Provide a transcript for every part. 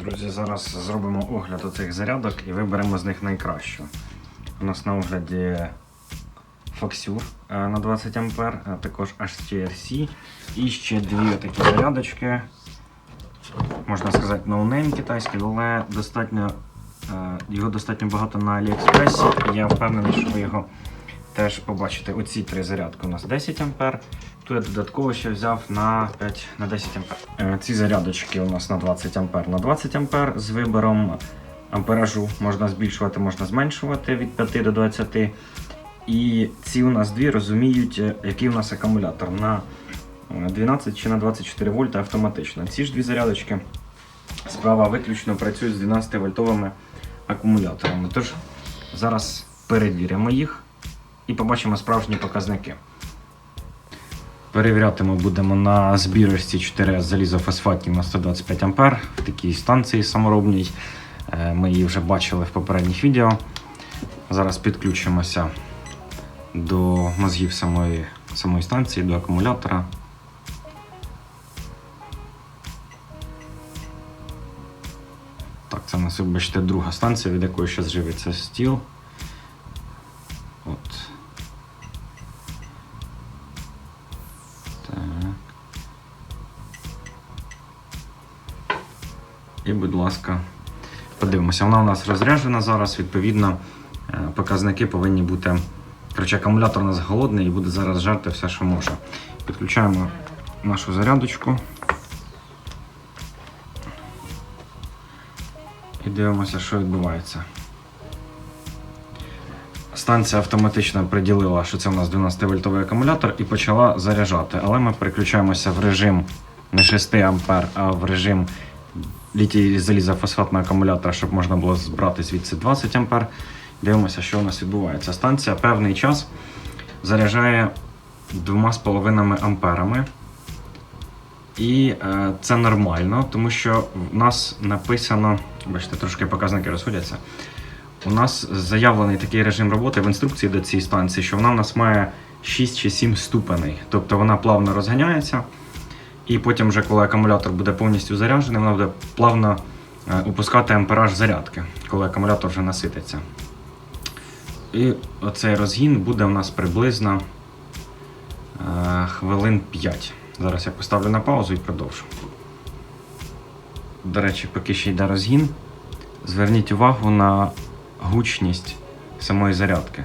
Друзі, зараз зробимо огляд оцих зарядок і виберемо з них найкращу. У нас на огляді Foxure е, на 20 А, а також HTRC і ще дві такі зарядочки. Можна сказати, ноунейм китайський, але достатньо, е, його достатньо багато на Аліекспресі. Я впевнений, що ви його теж побачите. Оці три зарядки у нас 10 А. Тут я додатково ще взяв на 5 на 10 А. Е, Ці зарядочки у нас на 20 А. На 20 А з вибором амперажу можна збільшувати, можна зменшувати від 5 до 20. І ці у нас дві розуміють, е, який у нас акумулятор на е, 12 чи на 24 вольта автоматично. Ці ж дві зарядочки справа виключно працюють з 12 вольтовими акумуляторами. Тож зараз перевіримо їх і побачимо справжні показники. Перевіряти ми будемо на збірочці 4 залізофосфатів на 125 А в такій станції саморобній. Е, Ми її вже бачили в попередніх відео. Зараз підключимося до мозгів самої, самої станції, до акумулятора. Так, це у нас, вибачте, друга станція, від якої ще живиться стіл. От. І, будь ласка, подивимося. Вона у нас розряджена зараз, відповідно, е, показники повинні бути. Коротше, акумулятор у нас голодний і буде зараз жарти все, що може. Підключаємо нашу зарядочку. І дивимося, що відбувається. Станція автоматично приділила, що це у нас 12-вольтовий акумулятор і почала заряджати. Але ми переключаємося в режим не 6 А, а в режим літій залізофосфатного акумулятора, щоб можна було збрати звідси 20 А. Дивимося, що у нас відбувається. Станція певний час заряджає 2,5 амперами. І е, це нормально, тому що в нас написано, бачите, трошки показники розходяться. У нас заявлений такий режим роботи в інструкції до цієї станції, що вона у нас має 6 чи 7 ступеней. Тобто вона плавно розганяється, і потім, вже коли акумулятор буде повністю заряджений, вона буде плавно е, опускати ампераж зарядки, коли акумулятор вже насититься. І оцей розгін буде у нас приблизно е, хвилин 5. Зараз я поставлю на паузу і продовжу. До речі, поки ще йде розгін, зверніть увагу на гучність самої зарядки.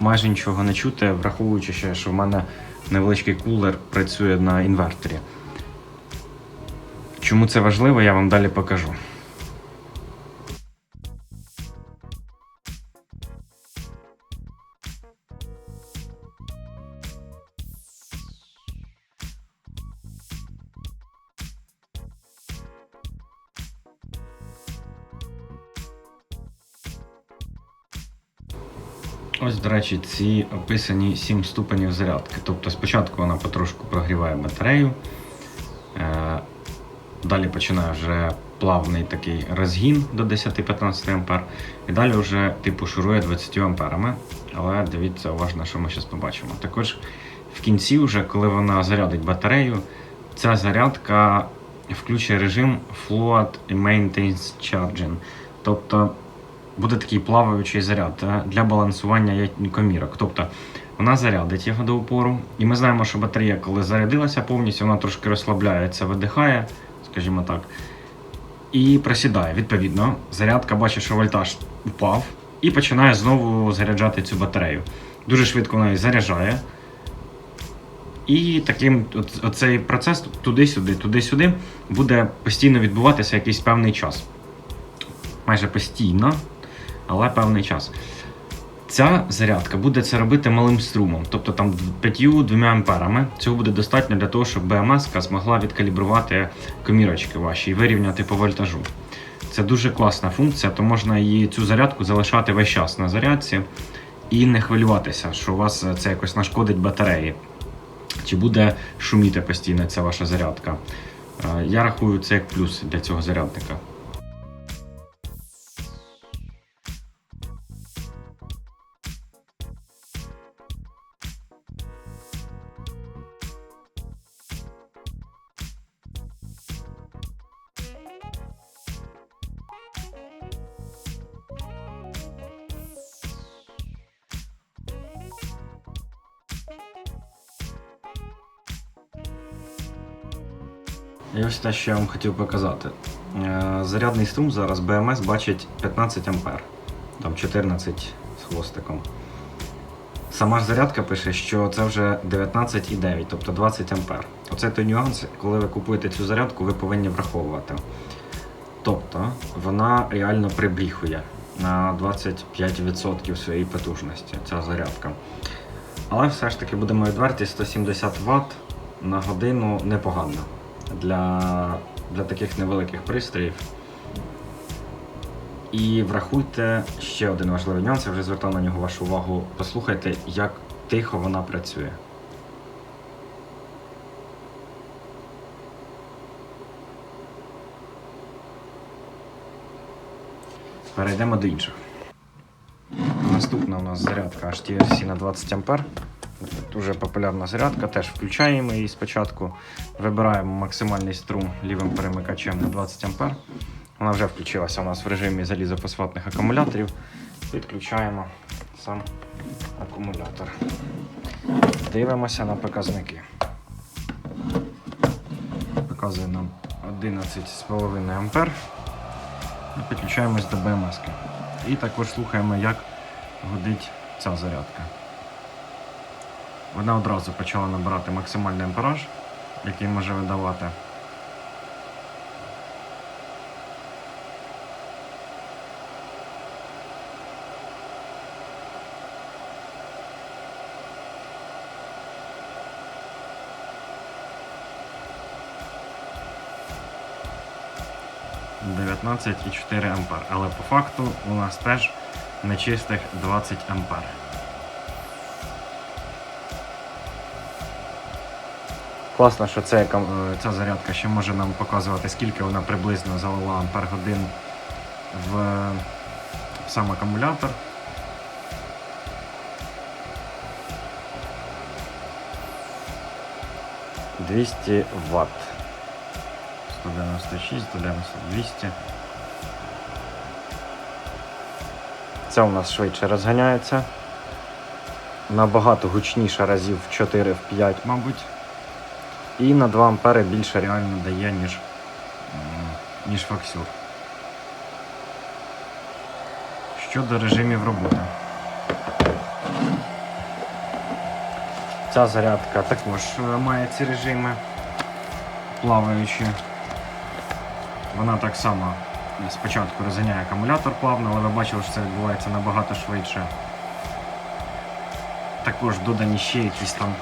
Майже нічого не чути, враховуючи ще, що в мене невеличкий кулер працює на інверторі. Чому це важливо, я вам далі покажу. Ось, до речі, ці описані 7 ступенів зарядки. Тобто спочатку вона потрошку прогріває батарею, е, далі починає вже плавний такий розгін до 10-15 А, і далі вже типу шурує 20 амперами. Але дивіться уважно, що ми зараз побачимо. Також в кінці, вже, коли вона зарядить батарею, ця зарядка включить режим Float Maintenance Charging. Тобто буде такий плаваючий заряд е, для балансування комірок. Тобто вона зарядить його до упору. І ми знаємо, що батарея, коли зарядилася повністю, вона трошки розслабляється, видихає, скажімо так, і просідає. Відповідно, зарядка бачить, що вольтаж упав, і починає знову заряджати цю батарею. Дуже швидко вона її заряджає. І таким оцей процес туди-сюди, туди-сюди буде постійно відбуватися якийсь певний час. Майже постійно, але певний час. Ця зарядка буде це робити малим струмом, тобто там 5-2 амперами. Цього буде достатньо для того, щоб БМС змогла відкалібрувати комірочки ваші і вирівняти по вольтажу. Це дуже класна функція, то можна її цю зарядку залишати весь час на зарядці і не хвилюватися, що у вас це якось нашкодить батареї. Чи буде шуміти постійно ця ваша зарядка. Е, Я рахую це як плюс для цього зарядника. І ось те, що я вам хотів показати. Е, Зарядний струм зараз BMS бачить 15 А, там 14 з хвостиком. Сама ж зарядка пише, що це вже 19,9, тобто 20 А. Оце той нюанс, коли ви купуєте цю зарядку, ви повинні враховувати. Тобто вона реально прибріхує на 25% своєї потужності, ця зарядка. Але все ж таки будемо відверті, 170 Вт на годину непогано для, для таких невеликих пристроїв. І врахуйте ще один важливий нюанс, я вже звертав на нього вашу увагу. Послухайте, як тихо вона працює. Перейдемо до інших. Наступна у нас зарядка HTRC на 20 А. Дуже популярна зарядка, теж включаємо її спочатку. Вибираємо максимальний струм лівим перемикачем на 20 А. Вона вже включилася у нас в режимі залізофосфатних акумуляторів. Підключаємо сам акумулятор. Дивимося на показники. Показує нам 11,5 А. Підключаємось до БМС. І також слухаємо, як гудить ця зарядка. Вона одразу почала набирати максимальний ампераж, який може видавати. – 19,4 ампер. Але по факту у нас теж нечистих 20 ампер. Класно, що це, е, ця зарядка ще може нам показувати, скільки вона приблизно залила ампер годин в, сам акумулятор. «200 Вт. 196, 190, 200. Це у нас швидше розганяється. Набагато гучніше разів в 4-5, мабуть. І на 2 ампери більше реально дає, ніж, ніж факсюр. Щодо режимів роботи. Ця зарядка також е, має ці режими плаваючі. Вона так само спочатку розганяє акумулятор плавно, але ви бачили, що це відбувається набагато швидше. Також додані ще якісь там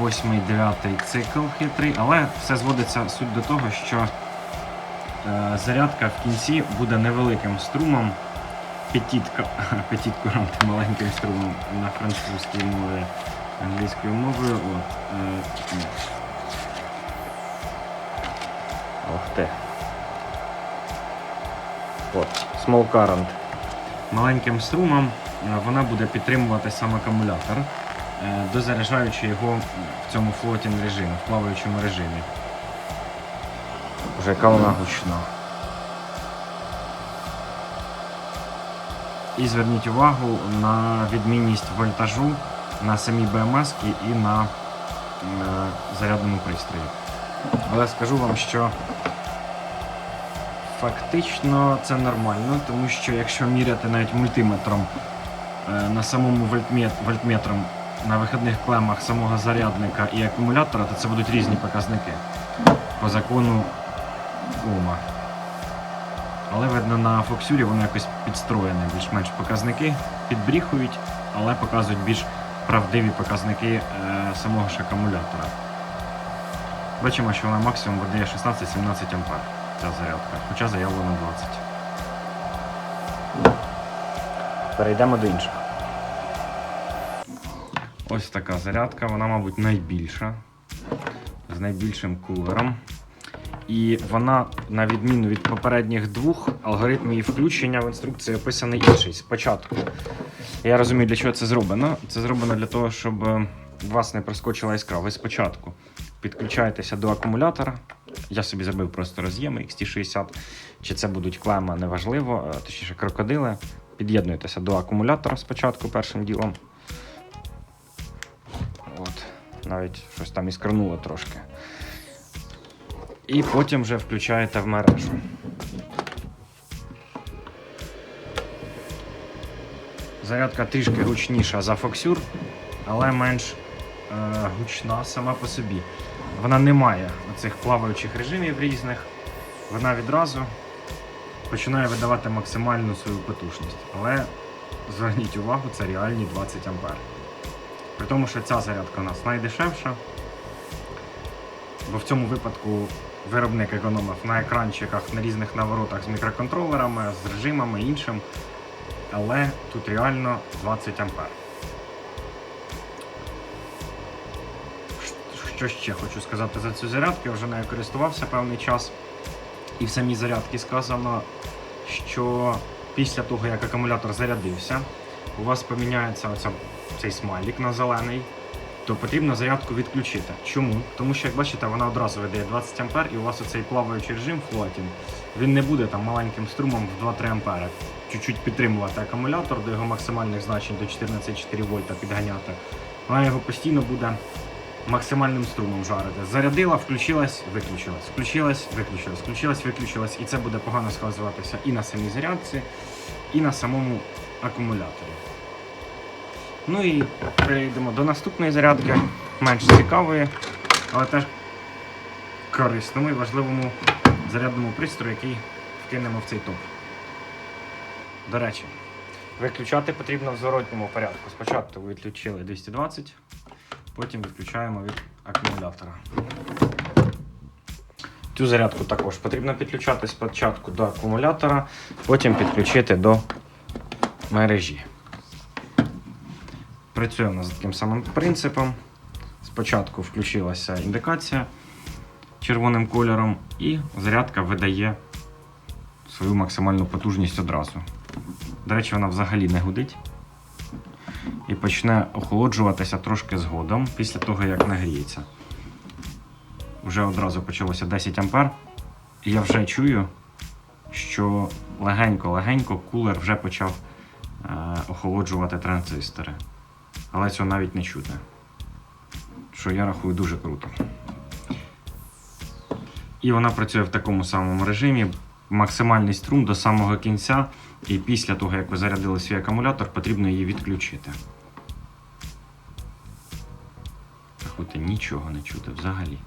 8-9 цикл хитрий, але все зводиться суть до того, що е, зарядка в кінці буде невеликим струмом. Петітка, петіт куранти маленьким струмом на французькій мові, англійською мовою. От, е. Ох ти. От, Small Current. Маленьким струмом е, вона буде підтримувати сам акумулятор, дозаряджаючи його в цьому флотінг режимі, в плаваючому режимі. Вже яка вона гучна. І зверніть увагу на відмінність вольтажу на самій БМС і на е, зарядному пристрої. Але скажу вам, що фактично це нормально, тому що якщо міряти навіть мультиметром е, на самому вольтмет, вольтметром на вихідних клемах самого зарядника і акумулятора, то це будуть різні показники по закону Ома. Але видно на Фоксюрі воно якось підстроєне, більш-менш показники підбріхують, але показують більш правдиві показники е, самого ж акумулятора. Бачимо, що вона максимум видає 16-17 ампер ця зарядка, хоча заявлено 20. Перейдемо до інших. Ось така зарядка, вона, мабуть, найбільша, з найбільшим кулером. І вона, на відміну від попередніх двох, алгоритм її включення в інструкції описаний інший. Спочатку. Я розумію, для чого це зроблено. Це зроблено для того, щоб е, у вас не проскочила іскра. Ви спочатку підключаєтеся до акумулятора. Я собі зробив просто роз'єми XT60. Чи це будуть клема, неважливо, е, точніше крокодили. Під'єднуєтеся до акумулятора спочатку першим ділом. Навіть щось там іскрануло трошки. І потім вже включаєте в мережу. Зарядка трішки гучніша за Foxure, але менш е, гучна сама по собі. Вона не має оцих плаваючих режимів різних. Вона відразу починає видавати максимальну свою потужність. Але зверніть увагу, це реальні 20 А. При тому, що ця зарядка у нас найдешевша, бо в цьому випадку виробник економив на екранчиках, на різних наворотах з мікроконтролерами, з режимами іншим. Але тут реально 20 А. Що ще хочу сказати за цю зарядку? Я вже нею користувався певний час. І в самій зарядці сказано, що після того, як акумулятор зарядився, у вас поміняється оця, цей смайлік на зелений, то потрібно зарядку відключити. Чому? Тому що, як бачите, вона одразу видає 20 А, і у вас оцей плаваючий режим флотінг, він не буде там маленьким струмом в 2-3 А. Чуть-чуть підтримувати акумулятор до його максимальних значень до 14,4 вольта підганяти. Вона його постійно буде максимальним струмом жарити. Зарядила, включилась, виключилась, включилась, виключилась, включилась, виключилась. І це буде погано сказуватися і на самій зарядці, і на самому акумуляторі. Ну і перейдемо до наступної зарядки, менш цікавої, але теж корисному і важливому зарядному пристрою, який вкинемо в цей топ. До речі, виключати потрібно в зворотньому порядку. Спочатку відключили 220, потім відключаємо від акумулятора. Цю зарядку також потрібно підключати спочатку до акумулятора, потім підключити до мережі. Працюємо за таким самим принципом. Спочатку включилася індикація червоним кольором, і зарядка видає свою максимальну потужність одразу. До речі, вона взагалі не гудить і почне охолоджуватися трошки згодом після того, як нагріється. Вже одразу почалося 10 А, і я вже чую, що легенько-легенько кулер вже почав е, охолоджувати транзистори. Але цього навіть не чути. Що я рахую дуже круто. І вона працює в такому самому режимі. Максимальний струм до самого кінця, і після того, як ви зарядили свій акумулятор, потрібно її відключити. Рахуйте, нічого не чути взагалі.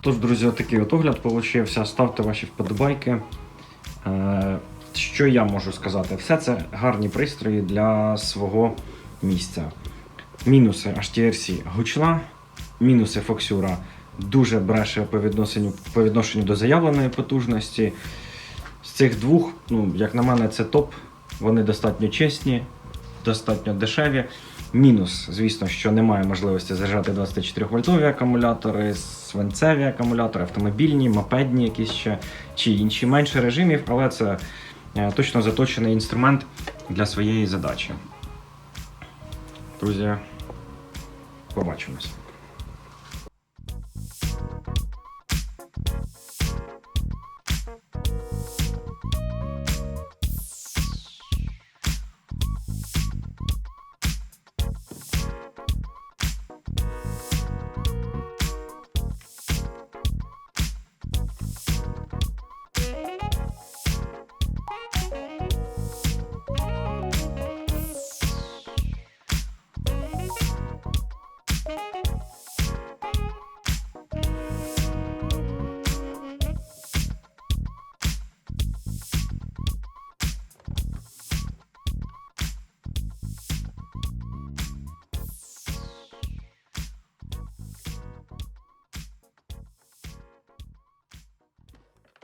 Тож, друзі, отакий от огляд получився. Ставте ваші вподобайки. Що я можу сказати? Все це гарні пристрої для свого місця. Мінуси HTRC гучна, мінуси Foxura дуже бреше по відношенню, по відношенню до заявленої потужності. З цих двох, ну, як на мене, це топ. Вони достатньо чесні, достатньо дешеві. Мінус, звісно, що немає можливості заряджати 24 вольтові акумулятори, свинцеві акумулятори, автомобільні, мопедні якісь ще чи інші менше режимів, але це точно заточений інструмент для своєї задачі. Друзі, побачимось.